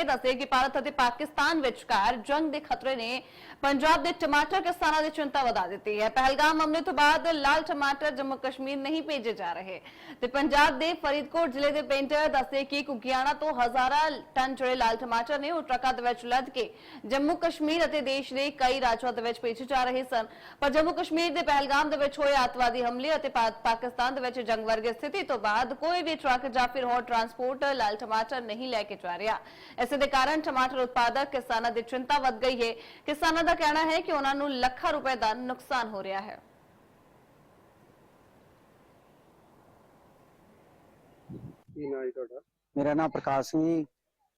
ਜਾਣਗੇ ਦੱਸੇ ਕਿ ਭਾਰਤ ਅਤੇ ਪਾਕਿਸਤਾਨ ਵਿਚਕਾਰ ਜੰਗ ਦੇ ਖਤਰੇ ਨੇ ਪੰਜਾਬ ਦੇ ਟਮਾਟਰ ਕਿਸਾਨਾਂ ਦੀ ਚਿੰਤਾ ਵਧਾ ਦਿੱਤੀ ਹੈ। ਪਹਿਲਗਾਮ ਹਮਲੇ ਤੋਂ ਬਾਅਦ ਲਾਲ ਟਮਾਟਰ ਜੰਮੂ ਕਸ਼ਮੀਰ ਨਹੀਂ ਭੇਜੇ ਜਾ ਰਹੇ। ਤੇ ਪੰਜਾਬ ਦੇ ਫਰੀਦਕੋਟ ਜ਼ਿਲ੍ਹੇ ਦੇ ਪਿੰਡ ਦੱਸੇ ਕਿ ਕੁਕੀਆਣਾ ਤੋਂ ਹਜ਼ਾਰਾਂ ਟਨ ਜਿਹੜੇ ਲਾਲ ਟਮਾਟਰ ਨੇ ਉਹ ਟਰੱਕਾਂ ਦੇ ਵਿੱਚ ਲੱਦ ਕੇ ਜੰਮੂ ਕਸ਼ਮੀਰ ਅਤੇ ਦੇਸ਼ ਦੇ ਕਈ ਰਾਜਾਂ ਦੇ ਵਿੱਚ ਭੇਜੇ ਜਾ ਰਹੇ ਸਨ। ਪਰ ਜੰਮੂ ਕਸ਼ਮੀਰ ਦੇ ਪਹਿਲਗਾਮ ਦੇ ਵਿੱਚ ਹੋਏ ਅੱਤਵਾਦੀ ਹਮਲੇ ਅਤੇ ਪਾਕਿਸਤਾਨ ਦੇ ਵਿੱਚ ਜੰਗ ਵਰਗੀ ਸਥਿਤੀ ਤੋਂ ਬਾਅਦ ਕੋਈ ਵੀ ਟਰੱਕ ਜਾਂ ਫਿਰ ਹੋਰ ਟਰਾਂਸਪੋਰਟ ਲਾਲ ਟਮਾਟਰ ਨਹੀਂ ਲੈ ਕੇ ਜਾ ਰਿਹਾ। ਇਸੇ ਦੇ ਕਾਰਨ ਟਮਾਟਰ ਉਤਪਾਦਕ ਕਿਸਾਨਾਂ ਦੀ ਚਿੰਤਾ ਵੱਧ ਗਈ ਹੈ। ਕਿਸਾਨਾਂ ਦਾ ਕਹਿਣਾ ਹੈ ਕਿ ਉਹਨਾਂ ਨੂੰ ਲੱਖਾਂ ਰੁਪਏ ਦਾ ਨੁਕਸਾਨ ਹੋ ਰਿਹਾ ਹੈ। ਕੀ ਨਾਂ ਜੀ ਤੁਹਾਡਾ? ਮੇਰਾ ਨਾਮ ਪ੍ਰਕਾਸ਼ ਸਿੰਘ ਜੀ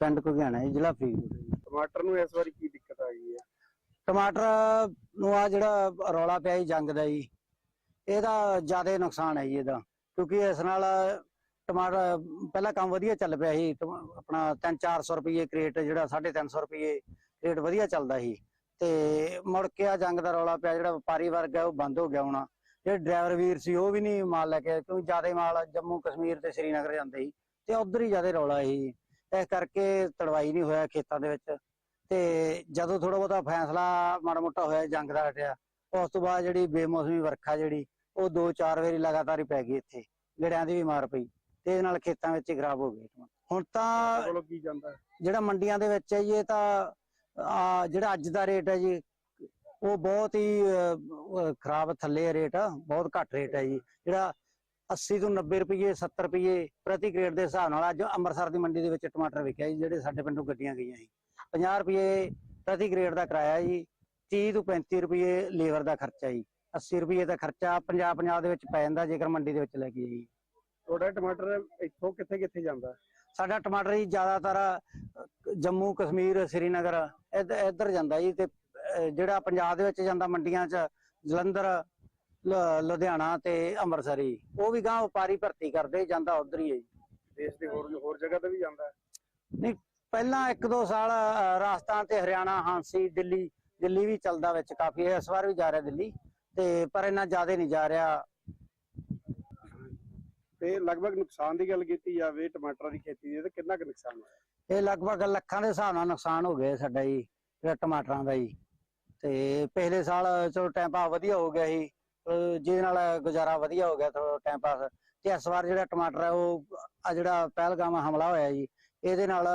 ਪਿੰਡ ਘੁਗਿਆਣਾ ਜੀ ਜ਼ਿਲ੍ਹਾ ਫਰੀਦਕੋਟ। ਜੀ। ਟਮਾਟਰ ਨੂੰ ਇਸ ਵਾਰੀ ਕੀ ਦਿੱਕਤ ਆ ਗਈ ਹੈ? ਟਮਾਟਰ ਨੂੰ ਆ ਜਿਹੜਾ ਰੌਲਾ ਪਿਆ ਜੀ ਜੰਗ ਦਾ ਜੀ ਇਹਦਾ ਜ਼ਿਆਦਾ ਨੁਕਸਾਨ ਹੈ ਜੀ ਇਹਦਾ ਕਿਉਂਕਿ ਇਸ ਨਾਲ ਟਮਾਟਰ, ਪਹਿਲਾਂ ਕੰਮ ਵਧੀਆ ਚੱਲ ਪਿਆ ਸੀ, ਟਮਾ- ਆਪਣਾ 3-400 ਰੁਪਏ ਕ੍ਰੇਟ ਜਿਹੜਾ 350 ਰੁਪਏ ਕ੍ਰੇਟ ਵਧੀਆ ਚੱਲਦਾ ਸੀ। ਤੇ ਮੁੜ ਕੇ ਆ ਜੰਗ ਦਾ ਰੌਲਾ ਪਿਆ, ਜਿਹੜਾ ਵਪਾਰੀ ਵਰਗ ਹੈ ਉਹ ਬੰਦ ਹੋ ਗਿਆ ਹੋਣਾ। ਜਿਹੜੇ ਡਰਾਈਵਰ ਵੀਰ ਸੀ, ਉਹ ਵੀ ਨਹੀਂ ਮਾਲ ਲੈ ਕੇ ਆਏ, ਕਿਉਂਕਿ ਜ਼ਿਆਦਾ ਮਾਲ ਜੰਮੂ ਕਸ਼ਮੀਰ ਤੇ ਸ੍ਰੀਨਗਰ ਜਾਂਦੇ ਸੀ, ਤੇ ਉਧਰ ਹੀ ਜ਼ਿਆਦਾ ਰੌਲਾ ਸੀ। ਇਸ ਕਰਕੇ ਤੜਵਾਈ ਨਹੀਂ ਹੋਇਆ ਖੇਤਾਂ ਦੇ ਵਿੱਚ। ਤੇ ਜਦੋਂ ਥੋੜਾ ਬਹੁਤਾ ਫੈਸਲਾ ਮਾੜਾ ਮੋਟਾ ਹੋਇਆ, ਜੰਗ ਦਾ ਹਟਿਆ, ਉਸ ਤੋਂ ਬਾਅਦ ਜਿਹੜੀ ਬੇਮੌਸਮੀ ਵਰਖਾ ਜਿਹੜੀ, ਉਹ ਦੋ ਚਾਰ ਵਾਰੀ ਲਗਾਤਾਰ ਹੀ ਪੈ ਗਈ ਇੱਥੇ। ਗੜਿਆਂ ਦੀ ਵੀ ਮਾਰ ਪਈ। ਤੇ ਇਹਦੇ ਨਾਲ ਖੇਤਾਂ ਵਿੱਚ ਹੀ ਖਰਾਬ ਹੋ ਗਏ ਹੁਣ ਤਾਂ ਕੋਲੋਂ ਕੀ ਜਾਂਦਾ ਹੈ? ਜਿਹੜਾ ਮੰਡੀਆਂ ਦੇ ਵਿੱਚ ਹੈ ਜੀ ਇਹ ਤਾਂ ਆ ਜਿਹੜਾ ਅੱਜ ਦਾ ਰੇਟ ਹੈ ਜੀ ਉਹ ਬਹੁਤ ਹੀ ਖਰਾਬ ਥੱਲੇ ਹੈ ਰੇਟ ਬਹੁਤ ਘੱਟ ਰੇਟ ਹੈ ਜੀ। ਜਿਹੜਾ 80 ਤੋਂ 90 ਰੁਪਏ 70 ਰੁਪਏ ਪ੍ਰਤੀ ਕ੍ਰੇਟ ਦੇ ਹਿਸਾਬ ਨਾਲ ਅੱਜ ਅੰਮ੍ਰਿਤਸਰ ਦੀ ਮੰਡੀ ਦੇ ਵਿੱਚ ਟਮਾਟਰ ਵਿਕਿਆ ਜੀ ਜਿਹੜੇ ਸਾਡੇ ਪਿੰਡੋਂ ਗੱਡੀਆਂ ਗਈਆਂ ਸੀ। 50 ਰੁਪਏ ਪ੍ਰਤੀ ਕ੍ਰੇਟ ਦਾ ਕਿਰਾਇਆ ਜੀ 30 ਤੋਂ 35 ਰੁਪਏ ਲੇਬਰ ਦਾ ਖਰਚਾ ਜੀ। 80 ਰੁਪਏ ਦਾ ਖਰਚਾ ਪੰਜਾਬ ਪੰਜਾਬ ਦੇ ਵਿੱਚ ਪੈ ਜਾਂਦਾ ਜੇਕਰ ਮੰਡੀ ਦੇ ਵਿੱਚ ਲੈ ਕੇ ਜਾਈਏ। ਤੁਹਾਡਾ ਟਮਾਟਰ ਇੱਥੋਂ ਕਿੱਥੇ ਕਿੱਥੇ ਜਾਂਦਾ? ਸਾਡਾ ਟਮਾਟਰ ਜੀ ਜ਼ਿਆਦਾਤਰ ਜੰਮੂ ਕਸ਼ਮੀਰ ਸ੍ਰੀਨਗਰ ਇੱਧ- ਇੱਧਰ ਜਾਂਦਾ ਜੀ ਤੇ ਜਿਹੜਾ ਪੰਜਾਬ ਦੇ ਵਿੱਚ ਜਾਂਦਾ ਮੰਡੀਆਂ 'ਚ ਜਲੰਧਰ ਲੁਧਿਆਣਾ ਤੇ ਅੰਮ੍ਰਿਤਸਰ ਉਹ ਵੀ ਗਾਂ ਵਪਾਰੀ ਭਰਤੀ ਕਰਦੇ ਜਾਂਦਾ ਉਧਰ ਹੀ ਹੈ ਜੀ। ਦੇਸ਼ ਦੇ ਹੋਰ ਹੋਰ ਜਗ੍ਹਾ ਤੇ ਵੀ ਜਾਂਦਾ? ਹੈ ਪਹਿਲਾਂ ਇੱਕ ਦੋ ਸਾਲ ਅਹ, ਰਾਜਸਥਾਨ ਤੇ ਹਰਿਆਣਾ ਹਾਂਸੀ ਦਿੱਲੀ ਦਿੱਲੀ ਵੀ ਚੱਲਦਾ ਵਿੱਚ ਕਾਫੀ ਇਸ ਵਾਰ ਵੀ ਜਾ ਰਿਹਾ ਦਿੱਲੀ। ਤੇ ਪਰ ਇੰਨਾ ਜ਼ਿਆਦਾ ਨਹੀਂ ਜਾ ਰਿਹਾ। ਤੇ ਲਗਭਗ ਨੁਕਸਾਨ ਦੀ ਗੱਲ ਕੀਤੀ ਜਾਵੇ, ਟਮਾਟਰਾਂ ਦੀ ਖੇਤੀ ਦੀ, ਤੇ ਕਿੰਨਾ ਕੁ ਨੁਕਸਾਨ ਹੋਇਆ? ਇਹ ਲਗਭਗ ਲੱਖਾਂ ਦੇ ਹਿਸਾਬ ਨਾਲ ਨੁਕਸਾਨ ਹੋ ਗਿਆ ਸਾਡਾ ਜੀ ਟਮਾਟਰਾਂ ਦਾ ਜੀ। ਤੇ ਪਿਛਲੇ ਸਾਲ ਚਲੋ ਟਾਈਮ ਪਾਸ ਵਧੀਆ ਹੋ ਗਿਆ ਸੀ ਜਿਹਦੇ ਨਾਲ ਗੁਜ਼ਾਰਾ ਵਧੀਆ ਹੋ ਗਿਆ ਥੋੜਾ ਟਾਈਮ ਪਾਸ ਤੇ ਇਸ ਵਾਰ ਜਿਹੜਾ ਟਮਾਟਰ ਹੈ ਉਹ ਆ ਜਿਹੜਾ ਪਹਿਲਗਾਮ ਹਮਲਾ ਹੋਇਆ ਜੀ, ਇਹਦੇ ਨਾਲ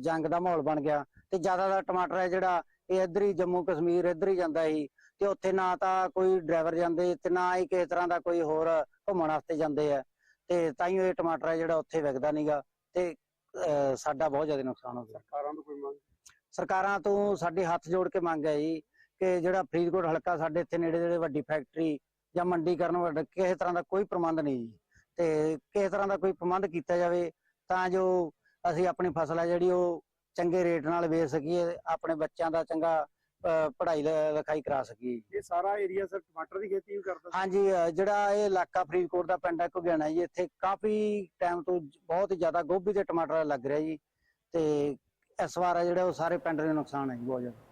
ਜੰਗ ਦਾ ਮਾਹੌਲ ਬਣ ਗਿਆ। ਤੇ ਜ਼ਿਆਦਾਤਰ ਟਮਾਟਰ ਹੈ ਜਿਹੜਾ, ਇਹ ਇੱਧਰ ਹੀ ਜੰਮੂ ਕਸ਼ਮੀਰ ਇੱਧਰ ਹੀ ਜਾਂਦਾ ਸੀ। ਤੇ ਉੱਥੇ ਨਾ ਤਾਂ ਕੋਈ ਡਰਾਈਵਰ ਜਾਂਦੇ, ਤੇ ਨਾ ਹੀ ਕਿਸੇ ਤਰ੍ਹਾਂ ਦਾ ਕੋਈ ਹੋਰ ਘੁੰਮਣ ਵਾਸਤੇ ਜਾਂਦੇ ਆ। ਤੇ ਤਾਈਓ ਇਹ ਟਮਾਟਰ ਹੈ ਜਿਹੜਾ ਉੱਥੇ ਵਿਕਦਾ ਨਹੀਂਗਾ ਤੇ ਅਹ ਸਾਡਾ ਬਹੁਤ ਜ਼ਿਆਦਾ ਨੁਕਸਾਨ ਹੋ ਗਿਆ। ਸਰਕਾਰਾਂ ਤੋਂ ਕੋਈ ਮੰਗ? ਸਰਕਾਰਾਂ ਤੋਂ ਸਾਡੇ ਹੱਥ ਜੋੜ ਕੇ ਮੰਗ ਹੈ ਜੀ ਕਿ ਜਿਹੜਾ ਫਰੀਦਕੋਟ ਹਲਕਾ ਸਾਡੇ ਇੱਥੇ ਨੇੜੇ ਜਿਹੜੇ ਵੱਡੀ ਫੈਕਟਰੀ ਜਾਂ ਮੰਡੀ ਕਰਨ ਵੱਡਾ ਕਿਸੇ ਤਰ੍ਹਾਂ ਦਾ ਕੋਈ ਪ੍ਰਬੰਧ ਨਹੀਂ ਜੀ। ਤੇ ਕਿਸੇ ਤਰ੍ਹਾਂ ਦਾ ਕੋਈ ਪ੍ਰਬੰਧ ਕੀਤਾ ਜਾਵੇ ਤਾਂ ਜੋ ਅਸੀਂ ਆਪਣੀ ਫਸਲ ਹੈ ਜਿਹੜੀ ਉਹ ਚੰਗੇ ਰੇਟ ਨਾਲ ਵੇਚ ਸਕੀਏ ਆਪਣੇ ਬੱਚਿਆਂ ਦਾ ਚੰਗਾ ਪੜ੍ਹਾਈ ਲਿਖਾਈ ਕਰਾ ਸਕੀਏ ਇਹ ਸਾਰਾ ਏਰੀਆ ਸਰ ਟਮਾਟਰ ਦੀ ਖੇਤੀ ਵੀ ਕਰਦਾ ਹਾਂਜੀ ਜਿਹੜਾ ਇਹ ਇਲਾਕਾ ਫਰੀਦਕੋਟ ਦਾ ਪਿੰਡ ਹੈ ਘੁਗਿਆਣਾ ਜੀ ਇੱਥੇ ਕਾਫੀ ਟਾਈਮ ਤੋਂ ਬਹੁਤ ਜ਼ਿਆਦਾ ਗੋਭੀ ਤੇ ਟਮਾਟਰ ਲੱਗ ਰਿਹਾ ਜੀ। ਤੇ ਇਸ ਵਾਰ ਜਿਹੜਾ ਉਹ ਸਾਰੇ ਪਿੰਡ ਦੇ ਨੁਕਸਾਨ ਹੈ ਜੀ ਬਹੁਤ ਜ਼ਿਆਦਾ।